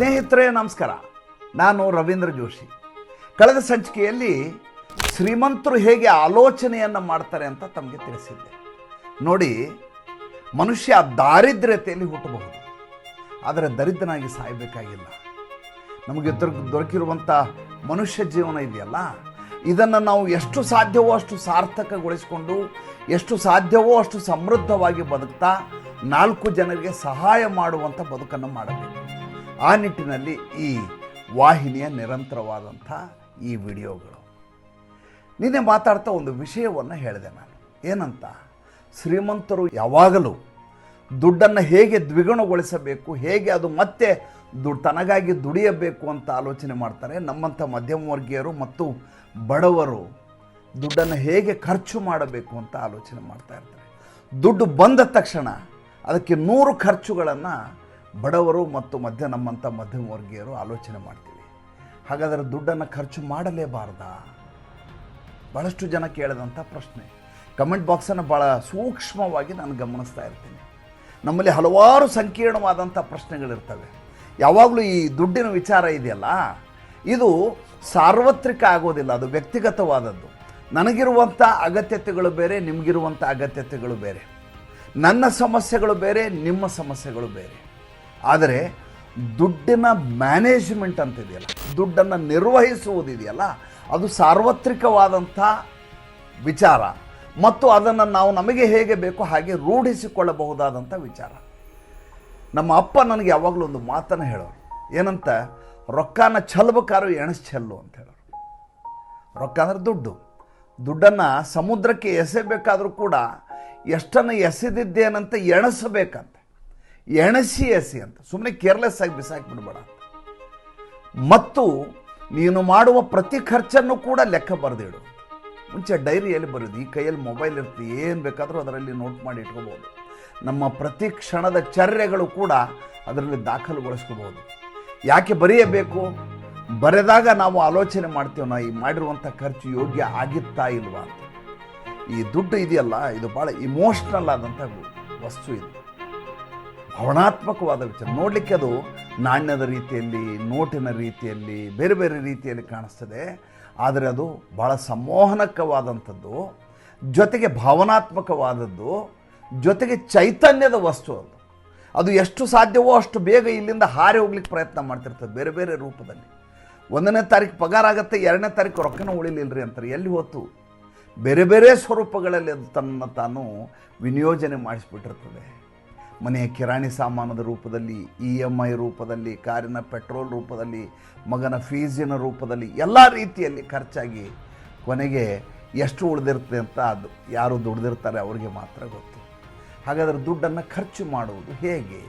ಸ್ನೇಹಿತರೇ, ನಮಸ್ಕಾರ. ನಾನು ರವೀಂದ್ರ ಜೋಶಿ. ಕಳೆದ ಸಂಚಿಕೆಯಲ್ಲಿ ಶ್ರೀಮಂತರು ಹೇಗೆ ಆಲೋಚನೆಯನ್ನು ಮಾಡ್ತಾರೆ ಅಂತ ತಮಗೆ ತಿಳಿಸಿದ್ದೆ. ನೋಡಿ, ಮನುಷ್ಯ ದಾರಿದ್ರ್ಯತೆಯಲ್ಲಿ ಹುಟ್ಟಬಹುದು, ಆದರೆ ದರಿದ್ರನಾಗಿ ಸಾಯಬೇಕಾಗಿಲ್ಲ. ನಮಗೆ ದೊರ ದೊರಕಿರುವಂಥ ಮನುಷ್ಯ ಜೀವನ ಇದೆಯಲ್ಲ, ಇದನ್ನು ನಾವು ಎಷ್ಟು ಸಾಧ್ಯವೋ ಅಷ್ಟು ಸಾರ್ಥಕಗೊಳಿಸಿಕೊಂಡು, ಎಷ್ಟು ಸಾಧ್ಯವೋ ಅಷ್ಟು ಸಮೃದ್ಧವಾಗಿ ಬದುಕ್ತಾ ನಾಲ್ಕು ಜನರಿಗೆ ಸಹಾಯ ಮಾಡುವಂಥ ಬದುಕನ್ನು ಮಾಡಬೇಕು. ಆ ನಿಟ್ಟಿನಲ್ಲಿ ಈ ವಾಹಿನಿಯ ನಿರಂತರವಾದಂಥ ಈ ವಿಡಿಯೋಗಳು. ನಿನ್ನೆ ಮಾತಾಡ್ತಾ ಒಂದು ವಿಷಯವನ್ನು ಹೇಳಿದೆ ನಾನು. ಏನಂತ? ಶ್ರೀಮಂತರು ಯಾವಾಗಲೂ ದುಡ್ಡನ್ನು ಹೇಗೆ ದ್ವಿಗುಣಗೊಳಿಸಬೇಕು, ಹೇಗೆ ಅದು ಮತ್ತೆ ದುಡ್ಡು ತನಗಾಗಿ ದುಡಿಯಬೇಕು ಅಂತ ಆಲೋಚನೆ ಮಾಡ್ತಾರೆ. ನಮ್ಮಂಥ ಮಧ್ಯಮ ವರ್ಗೀಯರು ಮತ್ತು ಬಡವರು ದುಡ್ಡನ್ನು ಹೇಗೆ ಖರ್ಚು ಮಾಡಬೇಕು ಅಂತ ಆಲೋಚನೆ ಮಾಡ್ತಾ ಇರ್ತಾರೆ. ದುಡ್ಡು ಬಂದ ತಕ್ಷಣ ಅದಕ್ಕೆ ನೂರು ಖರ್ಚುಗಳನ್ನು ಬಡವರು ಮತ್ತು ಮಧ್ಯ ನಮ್ಮಂಥ ಮಧ್ಯಮ ವರ್ಗೀಯರು ಆಲೋಚನೆ ಮಾಡ್ತೀವಿ. ಹಾಗಾದರೆ ದುಡ್ಡನ್ನು ಖರ್ಚು ಮಾಡಲೇಬಾರ್ದಾ? ಭಾಳಷ್ಟು ಜನ ಕೇಳಿದಂಥ ಪ್ರಶ್ನೆ. ಕಮೆಂಟ್ ಬಾಕ್ಸನ್ನು ಭಾಳ ಸೂಕ್ಷ್ಮವಾಗಿ ನಾನು ಗಮನಿಸ್ತಾ ಇರ್ತೀನಿ. ನಮ್ಮಲ್ಲಿ ಹಲವಾರು ಸಂಕೀರ್ಣವಾದಂಥ ಪ್ರಶ್ನೆಗಳಿರ್ತವೆ. ಯಾವಾಗಲೂ ಈ ದುಡ್ಡಿನ ವಿಚಾರ ಇದೆಯಲ್ಲ? ಇದು ಸಾರ್ವತ್ರಿಕ ಆಗೋದಿಲ್ಲ, ಅದು ವ್ಯಕ್ತಿಗತವಾದದ್ದು. ನನಗಿರುವಂಥ ಅಗತ್ಯತೆಗಳು ಬೇರೆ, ನಿಮಗಿರುವಂಥ ಅಗತ್ಯತೆಗಳು ಬೇರೆ. ನನ್ನ ಸಮಸ್ಯೆಗಳು ಬೇರೆ, ನಿಮ್ಮ ಸಮಸ್ಯೆಗಳು ಬೇರೆ. ಆದರೆ ದುಡ್ಡಿನ ಮ್ಯಾನೇಜ್ಮೆಂಟ್ ಅಂತಿದೆಯಲ್ಲ, ದುಡ್ಡನ್ನು ನಿರ್ವಹಿಸುವುದಿದೆಯಲ್ಲ, ಅದು ಸಾರ್ವತ್ರಿಕವಾದಂಥ ವಿಚಾರ. ಮತ್ತು ಅದನ್ನು ನಾವು ನಮಗೆ ಹೇಗೆ ಬೇಕೋ ಹಾಗೆ ರೂಢಿಸಿಕೊಳ್ಳಬಹುದಾದಂಥ ವಿಚಾರ. ನಮ್ಮ ಅಪ್ಪ ನನಗೆ ಯಾವಾಗಲೂ ಒಂದು ಮಾತನ್ನು ಹೇಳೋರು. ಏನಂತ, ರೊಕ್ಕನ ಚೆಲ್ಬೇಕಾರು ಎಣಸ್ ಚೆಲ್ಲು ಅಂತ ಹೇಳೋರು. ರೊಕ್ಕ ಅಂದರೆ ದುಡ್ಡು. ದುಡ್ಡನ್ನು ಸಮುದ್ರಕ್ಕೆ ಎಸೆಬೇಕಾದರೂ ಕೂಡ ಎಷ್ಟನ್ನು ಎಸೆದಿದ್ದೇನಂತ ಎಣಸಬೇಕಂತ. ಎಣಸಿ ಎಸಿ ಅಂತ. ಸುಮ್ಮನೆ ಕೇರ್ಲೆಸ್ ಆಗಿ ಬಿಸಾಕಿ ಬಿಡಬೇಡ ಮತ್ತು ನೀನು ಮಾಡುವ ಪ್ರತಿ ಖರ್ಚನ್ನು ಕೂಡ ಲೆಕ್ಕ ಬರೆದಿಡು. ಮುಂಚೆ ಡೈರಿಯಲ್ಲಿ ಬರೆದು, ಈ ಕೈಯಲ್ಲಿ ಮೊಬೈಲ್ ಇರ್ತದೆ ಏನು ಬೇಕಾದರೂ ಅದರಲ್ಲಿ ನೋಟ್ ಮಾಡಿ ಇಟ್ಕೋಬೋದು. ನಮ್ಮ ಪ್ರತಿ ಕ್ಷಣದ ಚರ್ಯಗಳು ಕೂಡ ಅದರಲ್ಲಿ ದಾಖಲುಗೊಳಿಸ್ಕೋಬೋದು. ಯಾಕೆ ಬರೆಯಬೇಕು? ಬರೆದಾಗ ನಾವು ಆಲೋಚನೆ ಮಾಡ್ತೀವಿ ನಾವು ಈ ಮಾಡಿರುವಂಥ ಖರ್ಚು ಯೋಗ್ಯ ಆಗಿತ್ತಾ ಇಲ್ವಾ ಅಂತ. ಈ ದುಡ್ಡು ಇದೆಯಲ್ಲ, ಇದು ಭಾಳ ಇಮೋಷ್ನಲ್ ಆದಂಥ ವಸ್ತು ಇದು. ಭಾವನಾತ್ಮಕವಾದ ವಿಚಾರ. ನೋಡಲಿಕ್ಕೆ ಅದು ನಾಣ್ಯದ ರೀತಿಯಲ್ಲಿ, ನೋಟಿನ ರೀತಿಯಲ್ಲಿ, ಬೇರೆ ಬೇರೆ ರೀತಿಯಲ್ಲಿ ಕಾಣಿಸ್ತದೆ. ಆದರೆ ಅದು ಭಾಳ ಸಂಮೋಹನಕವಾದಂಥದ್ದು, ಜೊತೆಗೆ ಭಾವನಾತ್ಮಕವಾದದ್ದು, ಜೊತೆಗೆ ಚೈತನ್ಯದ ವಸ್ತು ಅದು. ಅದು ಎಷ್ಟು ಸಾಧ್ಯವೋ ಅಷ್ಟು ಬೇಗ ಇಲ್ಲಿಂದ ಹಾರಿ ಹೋಗ್ಲಿಕ್ಕೆ ಪ್ರಯತ್ನ ಮಾಡ್ತಿರ್ತದೆ ಬೇರೆ ಬೇರೆ ರೂಪದಲ್ಲಿ. ಒಂದನೇ ತಾರೀಕು ಪಗಾರ ಆಗುತ್ತೆ, ಎರಡನೇ ತಾರೀಕು ರೊಕ್ಕನೂ ಉಳಿಲಿಲ್ಲರಿ ಅಂತಾರೆ. ಎಲ್ಲಿ ಹೊತ್ತು? ಬೇರೆ ಬೇರೆ ಸ್ವರೂಪಗಳಲ್ಲಿ ಅದು ತನ್ನ ತಾನು ವಿನಿಯೋಜನೆ ಮಾಡಿಸ್ಬಿಟ್ಟಿರ್ತದೆ. ಮನೆಯ ಕಿರಾಣಿ ಸಾಮಾನದ ರೂಪದಲ್ಲಿ ಇ ಎಂ ಐ ರೂಪದಲ್ಲಿ, ಕಾರಿನ ಪೆಟ್ರೋಲ್ ರೂಪದಲ್ಲಿ, ಮಗನ ಫೀಸಿನ ರೂಪದಲ್ಲಿ, ಎಲ್ಲ ರೀತಿಯಲ್ಲಿ ಖರ್ಚಾಗಿ ಕೊನೆಗೆ ಎಷ್ಟು ಉಳಿದಿರ್ತದೆ ಅಂತ ಅದು ಯಾರು ದುಡ್ದಿರ್ತಾರೆ ಅವ್ರಿಗೆ ಮಾತ್ರ ಗೊತ್ತು. ಹಾಗಾದರೆ ದುಡ್ಡನ್ನು ಖರ್ಚು ಮಾಡುವುದು ಹೇಗೆ?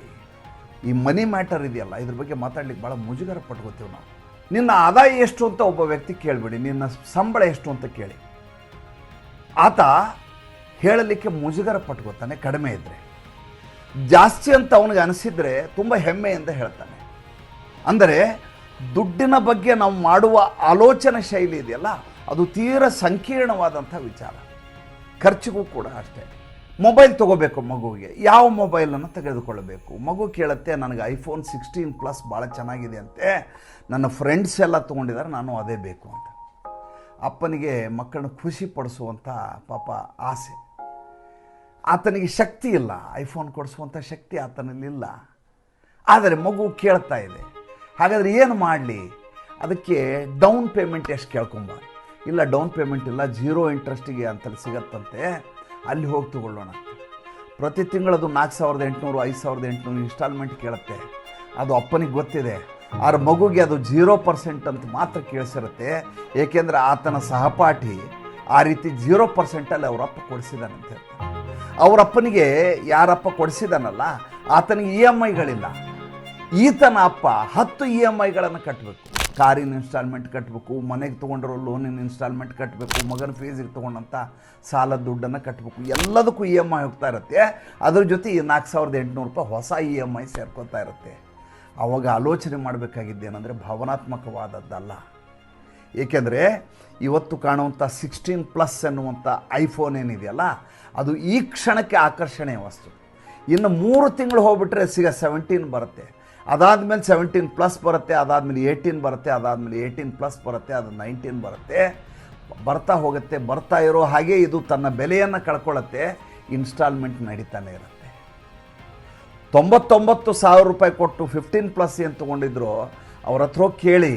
ಈ ಮನಿ ಮ್ಯಾಟರ್ ಇದೆಯಲ್ಲ, ಇದ್ರ ಬಗ್ಗೆ ಮಾತಾಡ್ಲಿಕ್ಕೆ ಭಾಳ ಮುಜುಗರ ಪಟ್ಕೋತೀವಿ ನಾವು. ನಿನ್ನ ಆದಾಯ ಎಷ್ಟು ಅಂತ ಒಬ್ಬ ವ್ಯಕ್ತಿ ಕೇಳಬೇಡಿ, ನಿನ್ನ ಸಂಬಳ ಎಷ್ಟು ಅಂತ ಕೇಳಿ. ಆತ ಹೇಳಲಿಕ್ಕೆ ಮುಜುಗರ ಪಟ್ಕೋತಾನೆ, ಕಡಿಮೆ ಇದ್ದರೆ ಜಾಸ್ತಿ ಅಂತ ಅವನಿಗೆ ಅನಿಸಿದರೆ ತುಂಬ ಹೆಮ್ಮೆಯಿಂದ ಹೇಳ್ತಾನೆ. ಅಂದರೆ ದುಡ್ಡಿನ ಬಗ್ಗೆ ನಾವು ಮಾಡುವ ಆಲೋಚನೆ ಶೈಲಿ ಇದೆಯಲ್ಲ, ಅದು ತೀರ ಸಂಕೀರ್ಣವಾದಂಥ ವಿಚಾರ. ಖರ್ಚಿಗೂ ಕೂಡ ಅಷ್ಟೇ. ಮೊಬೈಲ್ ತೊಗೋಬೇಕು ಮಗುವಿಗೆ. ಯಾವ ಮೊಬೈಲನ್ನು ತೆಗೆದುಕೊಳ್ಳಬೇಕು? ಮಗು ಕೇಳುತ್ತೆ, ನನಗೆ ಐಫೋನ್ ಸಿಕ್ಸ್ಟೀನ್ ಪ್ಲಸ್ ಭಾಳ ಚೆನ್ನಾಗಿದೆ ಅಂತೆ. ನನ್ನ ಫ್ರೆಂಡ್ಸ್ ಎಲ್ಲ ತೊಗೊಂಡಿದ್ದಾರೆ, ನಾನು ಅದೇ ಬೇಕು ಅಂತ. ಅಪ್ಪನಿಗೆ ಮಕ್ಕಳನ್ನ ಖುಷಿ ಪಡಿಸುವಂಥ ಪಾಪ ಆಸೆ. ಆತನಿಗೆ ಶಕ್ತಿ ಇಲ್ಲ. ಐಫೋನ್ ಕೊಡಿಸುವಂಥ ಶಕ್ತಿ ಆತನಲ್ಲಿಲ್ಲ ಆದರೆ ಮಗು ಕೇಳ್ತಾ ಇದೆ. ಹಾಗಾದರೆ ಏನು ಮಾಡಲಿ? ಅದಕ್ಕೆ ಡೌನ್ ಪೇಮೆಂಟ್ ಎಷ್ಟು ಕೇಳ್ಕೊಂಬ? ಇಲ್ಲ, ಡೌನ್ ಪೇಮೆಂಟ್ ಇಲ್ಲ, ಜೀರೋ ಇಂಟ್ರೆಸ್ಟಿಗೆ ಅಂತಲ್ಲಿ ಸಿಗತ್ತಂತೆ. ಅಲ್ಲಿ ಹೋಗಿ ತಗೊಳ್ಳೋಣ ಪ್ರತಿ ತಿಂಗಳದು ನಾಲ್ಕು ಸಾವಿರದ ಎಂಟುನೂರು, ಐದು ಸಾವಿರದ ಎಂಟುನೂರು ಇನ್ಸ್ಟಾಲ್ಮೆಂಟ್ ಕೇಳುತ್ತೆ. ಅದು ಅಪ್ಪನಿಗೆ ಗೊತ್ತಿದೆ. ಆದ್ರೆ ಮಗುಗೆ ಅದು ಜೀರೋ ಪರ್ಸೆಂಟ್ ಅಂತ ಮಾತ್ರ ಕೇಳಿಸಿರುತ್ತೆ. ಏಕೆಂದರೆ ಆತನ ಸಹಪಾಠಿ ಆ ರೀತಿ ಜೀರೋ ಪರ್ಸೆಂಟಲ್ಲಿ ಅವರಪ್ಪ ಕೊಡಿಸಿದಾನಂತ ಅವರಪ್ಪನಿಗೆ ಯಾರಪ್ಪ ಕೊಡಿಸಿದಾನಲ್ಲ, ಆತನಿಗೆ ಇ ಎಂ ಐಗಳಿಲ್ಲ. ಈತನ ಅಪ್ಪ ಹತ್ತು ಇ ಎಂ ಐಗಳನ್ನು ಕಟ್ಟಬೇಕು ಕಾರಿನ ಇನ್ಸ್ಟಾಲ್ಮೆಂಟ್ ಕಟ್ಟಬೇಕು ಮನೆಗೆ ತೊಗೊಂಡಿರೋ ಲೋನಿನ ಇನ್ಸ್ಟಾಲ್ಮೆಂಟ್ ಕಟ್ಟಬೇಕು ಮಗನ ಫೀಸಿಗೆ ತೊಗೊಂಡಂಥ ಸಾಲದ ದುಡ್ಡನ್ನು ಕಟ್ಟಬೇಕು ಎಲ್ಲದಕ್ಕೂ ಇ ಎಂ ಐ ಹೋಗ್ತಾ ಇರುತ್ತೆ. ಅದ್ರ ಜೊತೆ ಈ ನಾಲ್ಕು ಸಾವಿರದ ಎಂಟುನೂರು ರೂಪಾಯಿ ಹೊಸ ಇ ಎಂ ಐ ಸೇರ್ಕೊತಾ ಇರುತ್ತೆ. ಆವಾಗ ಆಲೋಚನೆ ಮಾಡಬೇಕಾಗಿದ್ದೇನೆಂದರೆ ಭಾವನಾತ್ಮಕವಾದದ್ದಲ್ಲ. ಏಕೆಂದರೆ ಇವತ್ತು ಕಾಣುವಂಥ ಸಿಕ್ಸ್ಟೀನ್ ಪ್ಲಸ್ ಎನ್ನುವಂಥ ಐಫೋನ್ ಏನಿದೆಯಲ್ಲ, ಅದು ಈ ಕ್ಷಣಕ್ಕೆ ಆಕರ್ಷಣೆಯ ವಸ್ತು. ಇನ್ನು ಮೂರು ತಿಂಗಳು ಹೋಗ್ಬಿಟ್ರೆ ಸಿಗ ಸೆವೆಂಟೀನ್ ಬರುತ್ತೆ. ಅದಾದಮೇಲೆ ಸೆವೆಂಟೀನ್ ಪ್ಲಸ್ ಬರುತ್ತೆ, ಅದಾದಮೇಲೆ ಏಯ್ಟೀನ್ ಬರುತ್ತೆ, ಅದಾದಮೇಲೆ ಏಯ್ಟೀನ್ ಪ್ಲಸ್ ಬರುತ್ತೆ, ಅದು ನೈನ್ಟೀನ್ ಬರುತ್ತೆ. ಬರ್ತಾ ಹೋಗುತ್ತೆ, ಬರ್ತಾ ಇರೋ ಹಾಗೆ ಇದು ತನ್ನ ಬೆಲೆಯನ್ನು ಕಳ್ಕೊಳ್ಳುತ್ತೆ ಇನ್ಸ್ಟಾಲ್ಮೆಂಟ್ ನಡೀತಾನೆ ಇರುತ್ತೆ. ತೊಂಬತ್ತೊಂಬತ್ತು ಸಾವಿರ ರೂಪಾಯಿ ಕೊಟ್ಟು ಫಿಫ್ಟೀನ್ ಪ್ಲಸ್ ಏನು ತೊಗೊಂಡಿದ್ರು, ಅವ್ರ ಹತ್ರ ಕೇಳಿ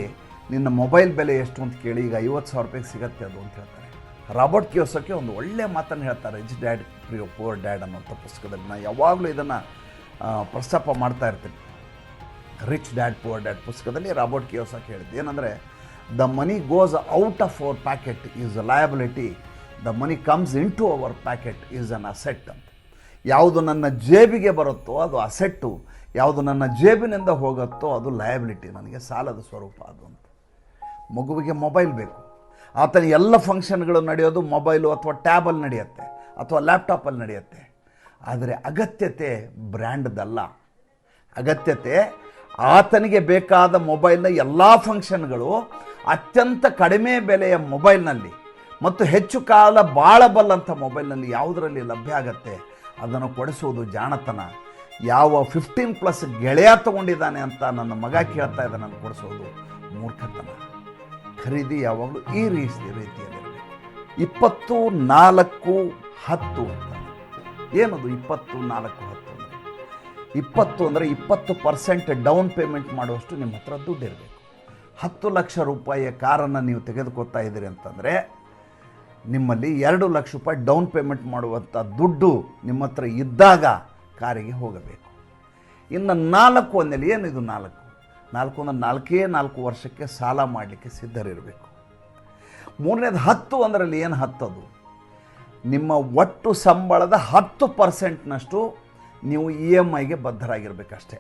ನಿನ್ನ ಮೊಬೈಲ್ ಬೆಲೆ ಎಷ್ಟು ಅಂತ ಕೇಳಿ ಈಗ ಐವತ್ತು ಸಾವಿರ ರೂಪಾಯಿಗೆ ಸಿಗತ್ತೆ ಅದು ಅಂತ ಹೇಳ್ತಾರೆ. ರಾಬರ್ಟ್ ಕಿಯೋಸಕ್ಕೆ ಒಂದು ಒಳ್ಳೆಯ ಮಾತನ್ನು ಹೇಳ್ತಾರೆ, ರಿಚ್ ಡ್ಯಾಡ್, ಪ್ರಿಯೋ, ಪೋರ್ ಡ್ಯಾಡ್ ಅನ್ನೋಂಥ ಪುಸ್ತಕದಲ್ಲಿ. ನಾನು ಯಾವಾಗಲೂ ಇದನ್ನು ಪ್ರಸ್ತಾಪ ಮಾಡ್ತಾ ಇರ್ತೀನಿ. ರಿಚ್ ಡ್ಯಾಡ್, ಪೋರ್ ಡ್ಯಾಡ್ ಪುಸ್ತಕದಲ್ಲಿ ರಾಬರ್ಟ್ ಕಿಯೋಸಕ್ಕೆ ಹೇಳಿದ್ದು. ಏನಂದರೆ, the money goes out of our pocket is a liability, the money comes into our pocket is an asset ಅಂತ. ಯಾವುದು ನನ್ನ ಜೇಬಿಗೆ ಬರುತ್ತೋ ಅದು ಅಸೆಟ್ಟು, ಯಾವುದು ನನ್ನ ಜೇಬಿನಿಂದ ಹೋಗುತ್ತೋ ಅದು ಲಯಬಿಲಿಟಿ, ನನಗೆ ಸಾಲದ ಸ್ವರೂಪ ಅದು ಮಗುವಿಗೆ ಮೊಬೈಲ್ ಬೇಕು. ಆತನ ಎಲ್ಲ ಫಂಕ್ಷನ್ಗಳು ನಡೆಯೋದು ಮೊಬೈಲು ಅಥವಾ ಟ್ಯಾಬಲ್ಲಿ ನಡೆಯುತ್ತೆ, ಅಥವಾ ಲ್ಯಾಪ್ಟಾಪಲ್ಲಿ ನಡೆಯುತ್ತೆ. ಆದರೆ ಅಗತ್ಯತೆ ಬ್ರ್ಯಾಂಡ್ದಲ್ಲ ಅಗತ್ಯತೆ ಆತನಿಗೆ ಬೇಕಾದ ಮೊಬೈಲ್ನ ಎಲ್ಲ ಫಂಕ್ಷನ್ಗಳು ಅತ್ಯಂತ ಕಡಿಮೆ ಬೆಲೆಯ ಮೊಬೈಲ್ನಲ್ಲಿ ಮತ್ತು ಹೆಚ್ಚು ಕಾಲ ಬಾಳಬಲ್ಲಂಥ ಮೊಬೈಲ್ನಲ್ಲಿ ಯಾವುದರಲ್ಲಿ ಲಭ್ಯ ಆಗತ್ತೆ, ಅದನ್ನು ಕೊಡಿಸುವುದು ಜಾಣತನ. ಯಾವ ಫಿಫ್ಟೀನ್ ಪ್ಲಸ್ ಗೆಳೆಯ ತಗೊಂಡಿದ್ದಾನೆ ಅಂತ ನನ್ನ ಮಗ ಕೇಳ್ತಾ ಇದ್ದಾನೆ ಕೊಡಿಸೋದು ಮೂರ್ಖತನ. ಖರೀದಿ ಯಾವಾಗಲೂ ಈ ರೀತಿ ರೀತಿಯಲ್ಲಿರಬೇಕು ಇಪ್ಪತ್ತು ನಾಲ್ಕು ಹತ್ತು ಅಂತ. ಏನದು ಇಪ್ಪತ್ತು ನಾಲ್ಕು ಹತ್ತು ಅಂದರೆ? ಇಪ್ಪತ್ತು ಅಂದರೆ ಇಪ್ಪತ್ತು ಪರ್ಸೆಂಟ್ ಡೌನ್ ಪೇಮೆಂಟ್ ಮಾಡುವಷ್ಟು ನಿಮ್ಮ ಹತ್ರ ದುಡ್ಡು ಇರಬೇಕು. ಹತ್ತು ಲಕ್ಷ ರೂಪಾಯಿಯ ಕಾರನ್ನು ನೀವು ತೆಗೆದುಕೊತಾ ಇದ್ದೀರಿ ಅಂತಂದರೆ, ನಿಮ್ಮಲ್ಲಿ ಎರಡು ಲಕ್ಷ ರೂಪಾಯಿ ಡೌನ್ ಪೇಮೆಂಟ್ ಮಾಡುವಂಥ ದುಡ್ಡು ನಿಮ್ಮ ಹತ್ರ ಇದ್ದಾಗ ಕಾರಿಗೆ ಹೋಗಬೇಕು. ಇನ್ನು ನಾಲ್ಕು ಅಂದಲ್ಲಿ ಏನಿದು ನಾಲ್ಕು? ನಾಲ್ಕು ಅಂದರೆ ನಾಲ್ಕೇ ನಾಲ್ಕು ವರ್ಷಕ್ಕೆ ಸಾಲ ಮಾಡಲಿಕ್ಕೆ ಸಿದ್ಧರಿರಬೇಕು. ಮೂರನೇದು ಹತ್ತು ಒಂದರಲ್ಲಿ ಏನು ಹತ್ತದು ನಿಮ್ಮ ಒಟ್ಟು ಸಂಬಳದ ಹತ್ತು ಪರ್ಸೆಂಟ್ನಷ್ಟು ನೀವು ಇ ಎಂ ಐಗೆ ಬದ್ಧರಾಗಿರ್ಬೇಕಷ್ಟೇ.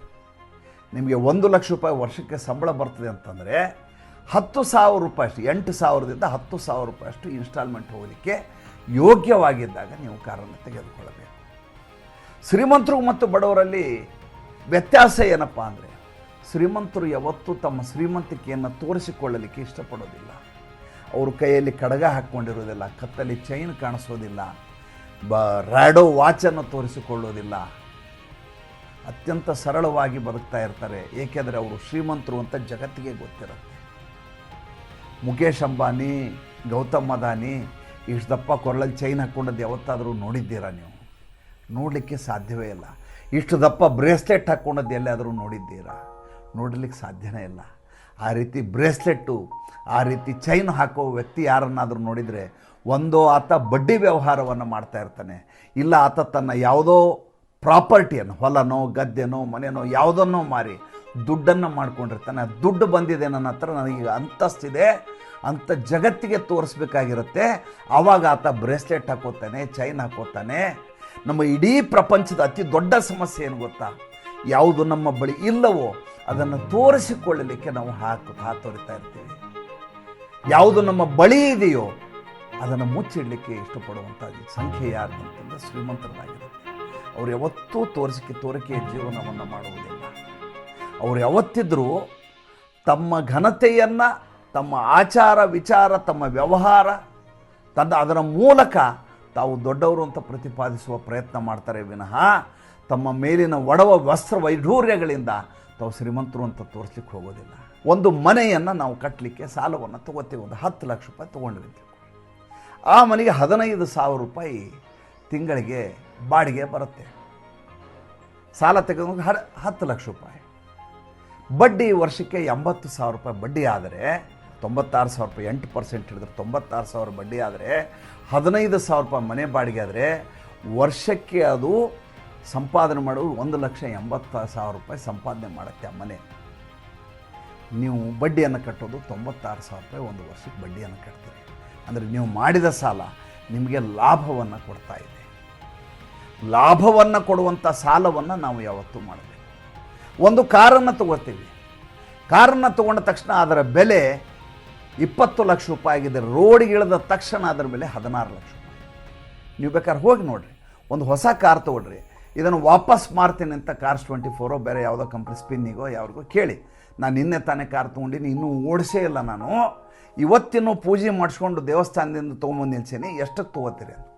ನಿಮಗೆ ಒಂದು ಲಕ್ಷ ರೂಪಾಯಿ ವರ್ಷಕ್ಕೆ ಸಂಬಳ ಬರ್ತದೆ ಅಂತಂದರೆ ಹತ್ತು ಸಾವಿರ ರೂಪಾಯಿ ಅಷ್ಟು, ಎಂಟು ಸಾವಿರದಿಂದ ಹತ್ತು ಸಾವಿರ ರೂಪಾಯಿ ಅಷ್ಟು ಇನ್ಸ್ಟಾಲ್ಮೆಂಟ್ ಹೋಗಲಿಕ್ಕೆ ಯೋಗ್ಯವಾಗಿದ್ದಾಗ ನೀವು ಕಾರನ್ನು ತೆಗೆದುಕೊಳ್ಳಬೇಕು. ಶ್ರೀಮಂತರು ಮತ್ತು ಬಡವರಲ್ಲಿ ವ್ಯತ್ಯಾಸ ಏನಪ್ಪ ಅಂದರೆ ಶ್ರೀಮಂತರು ಯಾವತ್ತೂ ತಮ್ಮ ಶ್ರೀಮಂತಿಕೆಯನ್ನು ತೋರಿಸಿಕೊಳ್ಳಲಿಕ್ಕೆ ಇಷ್ಟಪಡೋದಿಲ್ಲ. ಅವರು ಕೈಯಲ್ಲಿ ಕಡಗ ಹಾಕ್ಕೊಂಡಿರೋದಿಲ್ಲ ಕತ್ತಲ್ಲಿ ಚೈನ್ ಕಾಣಿಸೋದಿಲ್ಲ, ಬ, ರಾಡೋ ವಾಚನ್ನು ತೋರಿಸಿಕೊಳ್ಳೋದಿಲ್ಲ. ಅತ್ಯಂತ ಸರಳವಾಗಿ ಬದುಕ್ತಾ ಇರ್ತಾರೆ, ಏಕೆಂದರೆ ಅವರು ಶ್ರೀಮಂತರು ಅಂತ ಜಗತ್ತಿಗೆ ಗೊತ್ತಿರುತ್ತೆ. ಮುಖೇಶ್ ಅಂಬಾನಿ, ಗೌತಮ್ ಅದಾನಿ ಇಷ್ಟು ದಪ್ಪ ಕೊರಳಲ್ಲಿ ಚೈನ್ ಹಾಕ್ಕೊಂಡದ್ದು ಯಾವತ್ತಾದರೂ ನೋಡಿದ್ದೀರಾ ನೀವು? ನೋಡಲಿಕ್ಕೆ ಸಾಧ್ಯವೇ ಇಲ್ಲ. ಇಷ್ಟು ದಪ್ಪ ಬ್ರೇಸ್ಲೆಟ್ ಹಾಕ್ಕೊಂಡದ್ದು ಎಲ್ಲಾದರೂ ನೋಡಿದ್ದೀರಾ? ನೋಡಲಿಕ್ಕೆ ಸಾಧ್ಯನೇ ಇಲ್ಲ. ಆ ರೀತಿ ಬ್ರೇಸ್ಲೆಟ್ಟು, ಆ ರೀತಿ ಚೈನ್ ಹಾಕೋ ವ್ಯಕ್ತಿ ಯಾರನ್ನಾದರೂ ನೋಡಿದರೆ ಒಂದೋ ಆತ ಬಡ್ಡಿ ವ್ಯವಹಾರವನ್ನು ಮಾಡ್ತಾ ಇರ್ತಾನೆ. ಇಲ್ಲ ಆತ ತನ್ನ ಯಾವುದೋ ಪ್ರಾಪರ್ಟಿಯನ್ನು, ಹೊಲನೋ, ಗದ್ದೆನೋ, ಮನೆನೋ ಯಾವುದನ್ನೋ ಮಾರಿ ದುಡ್ಡನ್ನು ಮಾಡ್ಕೊಂಡಿರ್ತಾನೆ. ದುಡ್ಡು ಬಂದಿದೆ ನನ್ನ ಹತ್ರ ನನಗೆ ಅಂತಸ್ತಿದೆ ಅಂತ ಜಗತ್ತಿಗೆ ತೋರಿಸ್ಬೇಕಾಗಿರುತ್ತೆ. ಆವಾಗ ಆತ ಬ್ರೇಸ್ಲೆಟ್ ಹಾಕೋತಾನೆ, ಚೈನ್ ಹಾಕೋತಾನೆ. ನಮ್ಮ ಇಡೀ ಪ್ರಪಂಚದ ಅತಿ ದೊಡ್ಡ ಸಮಸ್ಯೆ ಏನು ಗೊತ್ತಾ? ಯಾವುದು ನಮ್ಮ ಬಳಿ ಇಲ್ಲವೋ ಅದನ್ನು ತೋರಿಸಿಕೊಳ್ಳಲಿಕ್ಕೆ ನಾವು ಹಾಕು ಹಾತೊರಿತಾ ಇರ್ತೀವಿ. ಯಾವುದು ನಮ್ಮ ಬಳಿ ಇದೆಯೋ ಅದನ್ನು ಮುಚ್ಚಿಡಲಿಕ್ಕೆ ಇಷ್ಟಪಡುವಂಥ ಸಂಖ್ಯೆ ಯಾರು ಅಂತಂದರೆ ಶ್ರೀಮಂತರಾಗಿರುತ್ತೆ ಅವ್ರು ಯಾವತ್ತೂ ತೋರಿಸಿಕೆ ತೋರಿಕೆಯ ಜೀವನವನ್ನು ಮಾಡುವುದಿಲ್ಲ. ಅವ್ರು ಯಾವತ್ತಿದ್ರೂ ತಮ್ಮ ಘನತೆಯನ್ನು, ತಮ್ಮ ಆಚಾರ, ವಿಚಾರ, ತಮ್ಮ ವ್ಯವಹಾರ, ತನ್ನ ಅದರ ಮೂಲಕ ತಾವು ದೊಡ್ಡವರು ಅಂತ ಪ್ರತಿಪಾದಿಸುವ ಪ್ರಯತ್ನ ಮಾಡ್ತಾರೆ ವಿನಃ ತಮ್ಮ ಮೇಲಿನ ಒಡವ ವಸ್ತ್ರ ವೈಢೂರ್ಯಗಳಿಂದ ತಾವು ಶ್ರೀಮಂತರು ಅಂತ ತೋರಿಸ್ಲಿಕ್ಕೆ ಹೋಗೋದಿಲ್ಲ. ಒಂದು ಮನೆಯನ್ನು ನಾವು ಕಟ್ಟಲಿಕ್ಕೆ ಸಾಲವನ್ನು ತಗೋತೀವಿ. ಒಂದು ಹತ್ತು ಲಕ್ಷ ರೂಪಾಯಿ ತೊಗೊಂಡಿರ್ತೀವಿ ಆ ಮನೆಗೆ ಹದಿನೈದು ಸಾವಿರ ರೂಪಾಯಿ ತಿಂಗಳಿಗೆ ಬಾಡಿಗೆ ಬರುತ್ತೆ. ಸಾಲ ತೆಗೆದು ಹ ಹತ್ತು ಲಕ್ಷ ರೂಪಾಯಿ. ಬಡ್ಡಿ ವರ್ಷಕ್ಕೆ ಎಂಬತ್ತು ಸಾವಿರ ರೂಪಾಯಿ ಬಡ್ಡಿ ಆದರೆ, ತೊಂಬತ್ತಾರು ಸಾವಿರ ರೂಪಾಯಿ, ಎಂಟು ಪರ್ಸೆಂಟ್ ಹಿಡಿದ್ರೆ ತೊಂಬತ್ತಾರು ಸಾವಿರ ಬಡ್ಡಿ ಆದರೆ, ಹದಿನೈದು ಸಾವಿರ ರೂಪಾಯಿ ಮನೆ ಬಾಡಿಗೆ ಆದರೆ, ವರ್ಷಕ್ಕೆ ಅದು ಸಂಪಾದನೆ ಮಾಡೋದು ಒಂದು ಲಕ್ಷ ಎಂಬತ್ತು ಸಾವಿರ ರೂಪಾಯಿ ಸಂಪಾದನೆ ಮಾಡುತ್ತೆ ಆ ಮನೆ ನೀವು ಬಡ್ಡಿಯನ್ನು ಕಟ್ಟೋದು ತೊಂಬತ್ತಾರು ಸಾವಿರ ರೂಪಾಯಿ ಒಂದು ವರ್ಷಕ್ಕೆ ಬಡ್ಡಿಯನ್ನು ಕಟ್ತೀರಿ. ಅಂದರೆ ನೀವು ಮಾಡಿದ ಸಾಲ ನಿಮಗೆ ಲಾಭವನ್ನು ಕೊಡ್ತಾ ಇದೆ. ಲಾಭವನ್ನು ಕೊಡುವಂಥ ಸಾಲವನ್ನು ನಾವು ಯಾವತ್ತೂ ಮಾಡಬೇಕು. ಒಂದು ಕಾರನ್ನು ತಗೋತೀವಿ. ಕಾರನ್ನು ತಗೊಂಡ ತಕ್ಷಣ ಅದರ ಬೆಲೆ ಇಪ್ಪತ್ತು ಲಕ್ಷ ರೂಪಾಯಿ ಆಗಿದೆ. ರೋಡಿಗೆ ಇಳಿದ ತಕ್ಷಣ ಅದರ ಬೆಲೆ ಹದಿನಾರು ಲಕ್ಷ ರೂಪಾಯಿ. ನೀವು ಬೇಕಾದ್ರೆ ಹೋಗಿ ನೋಡಿರಿ. ಒಂದು ಹೊಸ ಕಾರ್ ತೊಗೊಳ್ರಿ. ಇದನ್ನು ವಾಪಸ್ ಮಾರ್ತೀನಿ ಅಂತ ಕಾರ್ಸ್ ಟ್ವೆಂಟಿ ಫೋರೋ, ಬೇರೆ ಯಾವುದೋ ಕಂಪ್ನಿ ಸ್ಪಿನ್ನಿಗೋ ಯಾವ್ರಿಗೋ ಕೇಳಿ. ನಾನು ನಿನ್ನೆ ತಾನೇ ಕಾರ್ ತೊಗೊಂಡಿನಿ, ಇನ್ನೂ ಓಡಿಸೇ ಇಲ್ಲ ನಾನು. ಇವತ್ತಿನ್ನೂ ಪೂಜೆ ಮಾಡಿಸ್ಕೊಂಡು ದೇವಸ್ಥಾನದಿಂದ ತೊಗೊಂಬಂದು ನಿಲ್ಸೀನಿ ಎಷ್ಟಕ್ಕೆ ತೊಗೋತೀರಿ ಅಂತ.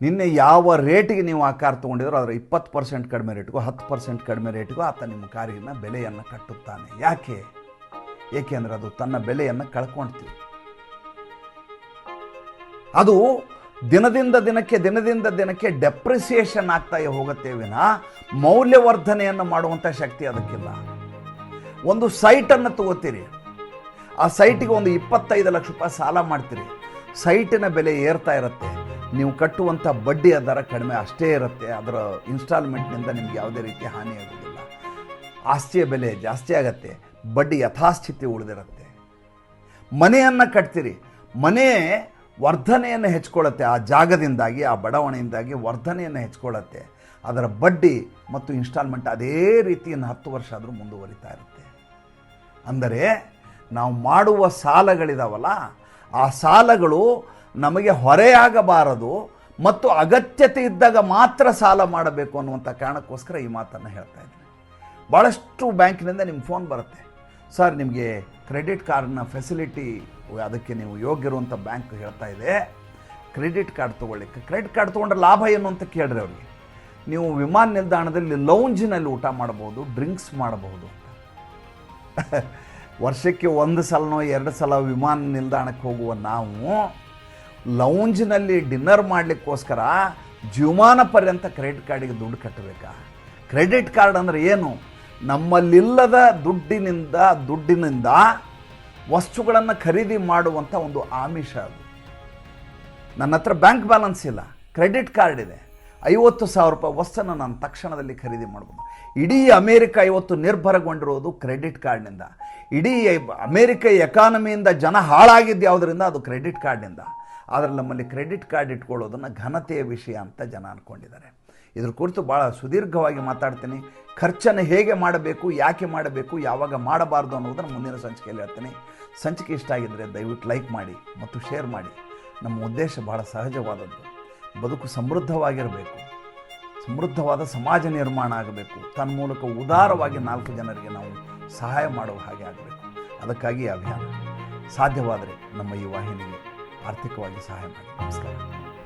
ನಿನ್ನೆ ಯಾವ ರೇಟಿಗೆ ನೀವು ಆ ಕಾರ್ ತೊಗೊಂಡಿದ್ರು, ಅದರ ಇಪ್ಪತ್ತು ಪರ್ಸೆಂಟ್ ಕಡಿಮೆ ರೇಟ್ಗೂ ಹತ್ತು ಪರ್ಸೆಂಟ್ ಕಡಿಮೆ ರೇಟ್ಗೂ ಆತ ನಿಮ್ಮ ಕಾರಿನ ಬೆಲೆಯನ್ನು ಕಟ್ಟುತ್ತಾನೆ. ಯಾಕೆ? ಏಕೆಂದರೆ ಅದು ತನ್ನ ಬೆಲೆಯನ್ನು ಕಳ್ಕೊಳ್ತೀವಿ ಅದು ದಿನದಿಂದ ದಿನಕ್ಕೆ ದಿನದಿಂದ ದಿನಕ್ಕೆ ಡೆಪ್ರಿಸಿಯೇಷನ್ ಆಗ್ತಾ ಹೋಗುತ್ತೆ ವಿನ ಮೌಲ್ಯವರ್ಧನೆಯನ್ನು ಮಾಡುವಂಥ ಶಕ್ತಿ ಅದಕ್ಕಿಲ್ಲ. ಒಂದು ಸೈಟನ್ನು ತಗೋತೀರಿ. ಆ ಸೈಟಿಗೆ ಒಂದು ಇಪ್ಪತ್ತೈದು ಲಕ್ಷ ರೂಪಾಯಿ ಸಾಲ ಮಾಡ್ತೀರಿ. ಸೈಟಿನ ಬೆಲೆ ಏರ್ತಾ ಇರುತ್ತೆ. ನೀವು ಕಟ್ಟುವಂಥ ಬಡ್ಡಿಯ ದರ ಕಡಿಮೆ ಅಷ್ಟೇ ಇರುತ್ತೆ. ಅದರ ಇನ್ಸ್ಟಾಲ್ಮೆಂಟ್ನಿಂದ ನಿಮ್ಗೆ ಯಾವುದೇ ರೀತಿ ಹಾನಿ ಆಗೋದಿಲ್ಲ ಆಸ್ತಿಯ ಬೆಲೆ ಜಾಸ್ತಿ ಆಗತ್ತೆ. ಬಡ್ಡಿ ಯಥಾಸ್ಥಿತಿ ಉಳಿದಿರುತ್ತೆ. ಮನೆಯನ್ನು ಕಟ್ತೀರಿ. ಮನೆ ವರ್ಧನೆಯನ್ನು ಹೆಚ್ಕೊಳ್ಳುತ್ತೆ. ಆ ಜಾಗದಿಂದಾಗಿ, ಆ ಬಡಾವಣೆಯಿಂದಾಗಿ ವರ್ಧನೆಯನ್ನು ಹೆಚ್ಕೊಳ್ಳುತ್ತೆ. ಅದರ ಬಡ್ಡಿ ಮತ್ತು ಇನ್ಸ್ಟಾಲ್ಮೆಂಟ್ ಅದೇ ರೀತಿಯನ್ನು ಹತ್ತು ವರ್ಷ ಆದರೂ ಮುಂದುವರಿತಾ ಇರುತ್ತೆ. ಅಂದರೆ ನಾವು ಮಾಡುವ ಸಾಲಗಳಿದಾವಲ್ಲ, ಆ ಸಾಲಗಳು ನಮಗೆ ಹೊರೆಯಾಗಬಾರದು ಮತ್ತು ಅಗತ್ಯತೆ ಇದ್ದಾಗ ಮಾತ್ರ ಸಾಲ ಮಾಡಬೇಕು ಅನ್ನುವಂಥ ಕಾರಣಕ್ಕೋಸ್ಕರ ಈ ಮಾತನ್ನು ಹೇಳ್ತಾ ಇದ್ದೀನಿ. ಭಾಳಷ್ಟು ಬ್ಯಾಂಕಿನಿಂದ ನಿಮ್ಮ ಫೋನ್ ಬರುತ್ತೆ. ಸರ್, ನಿಮಗೆ ಕ್ರೆಡಿಟ್ ಕಾರ್ಡ್ನ ಫೆಸಿಲಿಟಿ ಅದಕ್ಕೆ ನೀವು ಯೋಗ್ಯರು ಅಂತ ಬ್ಯಾಂಕ್ ಹೇಳ್ತಾ ಇದೆ. ಕ್ರೆಡಿಟ್ ಕಾರ್ಡ್ ತೊಗೊಳ್ಳಿಕ್ಕೆ. ಕ್ರೆಡಿಟ್ ಕಾರ್ಡ್ ತೊಗೊಂಡ್ರೆ ಲಾಭ ಏನು ಅಂತ ಕೇಳ್ರಿ ಅವ್ರಿಗೆ. ನೀವು ವಿಮಾನ ನಿಲ್ದಾಣದಲ್ಲಿ ಲೌಂಜಿನಲ್ಲಿ ಊಟ ಮಾಡ್ಬೋದು ಡ್ರಿಂಕ್ಸ್ ಮಾಡಬಹುದು ವರ್ಷಕ್ಕೆ ಒಂದು ಸಲನೋ, ಎರಡು ಸಲ ವಿಮಾನ ನಿಲ್ದಾಣಕ್ಕೆ ಹೋಗುವ ನಾವು ಲೌಂಜಿನಲ್ಲಿ ಡಿನ್ನರ್ ಮಾಡಲಿಕ್ಕೋಸ್ಕರ ಜೀವಮಾನ ಪರ್ಯಂತ ಕ್ರೆಡಿಟ್ ಕಾರ್ಡಿಗೆ ದುಡ್ಡು ಕಟ್ಟಬೇಕಾ? ಕ್ರೆಡಿಟ್ ಕಾರ್ಡ್ ಅಂದರೆ ಏನು? ನಮ್ಮಲ್ಲಿಲ್ಲದ ದುಡ್ಡಿನಿಂದ ದುಡ್ಡಿನಿಂದ ವಸ್ತುಗಳನ್ನು ಖರೀದಿ ಮಾಡುವಂಥ ಒಂದು ಆಮಿಷ ಅದು. ನನ್ನ ಹತ್ರ ಬ್ಯಾಂಕ್ ಬ್ಯಾಲೆನ್ಸ್ ಇಲ್ಲ, ಕ್ರೆಡಿಟ್ ಕಾರ್ಡ್ ಇದೆ. ಐವತ್ತು ಸಾವಿರ ರೂಪಾಯಿ ವಸ್ತುನ ನಾನು ತಕ್ಷಣದಲ್ಲಿ ಖರೀದಿ ಮಾಡ್ಬೋದು. ಇಡೀ ಅಮೇರಿಕ ಇವತ್ತು ನಿರ್ಭರಗೊಂಡಿರೋದು ಕ್ರೆಡಿಟ್ ಕಾರ್ಡ್ನಿಂದ. ಇಡೀ ಅಮೇರಿಕ ಎಕಾನಮಿಯಿಂದ ಜನ ಹಾಳಾಗಿದ್ದು ಯಾವುದರಿಂದ? ಅದು ಕ್ರೆಡಿಟ್ ಕಾರ್ಡ್ನಿಂದ. ಆದರೆ ನಮ್ಮಲ್ಲಿ ಕ್ರೆಡಿಟ್ ಕಾರ್ಡ್ ಇಟ್ಕೊಳ್ಳೋದನ್ನು ಘನತೆಯ ವಿಷಯ ಅಂತ ಜನ ಅಂದ್ಕೊಂಡಿದ್ದಾರೆ ಇದ್ರ ಕುರಿತು ಭಾಳ ಸುದೀರ್ಘವಾಗಿ ಮಾತಾಡ್ತೀನಿ. ಖರ್ಚನ್ನು ಹೇಗೆ ಮಾಡಬೇಕು, ಯಾಕೆ ಮಾಡಬೇಕು, ಯಾವಾಗ ಮಾಡಬಾರ್ದು ಅನ್ನೋದನ್ನು ಮುಂದಿನ ಸಂಚಿಕೆಯಲ್ಲಿ ಹೇಳ್ತೀನಿ. ಸಂಚಿಕೆ ಇಷ್ಟ ಆಗಿದ್ದರೆ ದಯವಿಟ್ಟು ಲೈಕ್ ಮಾಡಿ ಮತ್ತು ಶೇರ್ ಮಾಡಿ. ನಮ್ಮ ಉದ್ದೇಶ ಬಹಳ ಸಹಜವಾದದ್ದು. ಬದುಕು ಸಮೃದ್ಧವಾಗಿರಬೇಕು. ಸಮೃದ್ಧವಾದ ಸಮಾಜ ನಿರ್ಮಾಣ ಆಗಬೇಕು. ತನ್ನ ಮೂಲಕ ಉದಾರವಾಗಿ ನಾಲ್ಕು ಜನರಿಗೆ ನಾವು ಸಹಾಯ ಮಾಡುವ ಹಾಗೆ ಆಗಬೇಕು. ಅದಕ್ಕಾಗಿ ಅಭಿಯಾನ ಸಾಧ್ಯವಾದರೆ ನಮ್ಮ ಈ ವಾಹಿನಿಗೆ ಆರ್ಥಿಕವಾಗಿ ಸಹಾಯ ಮಾಡಿ. ನಮಸ್ಕಾರ.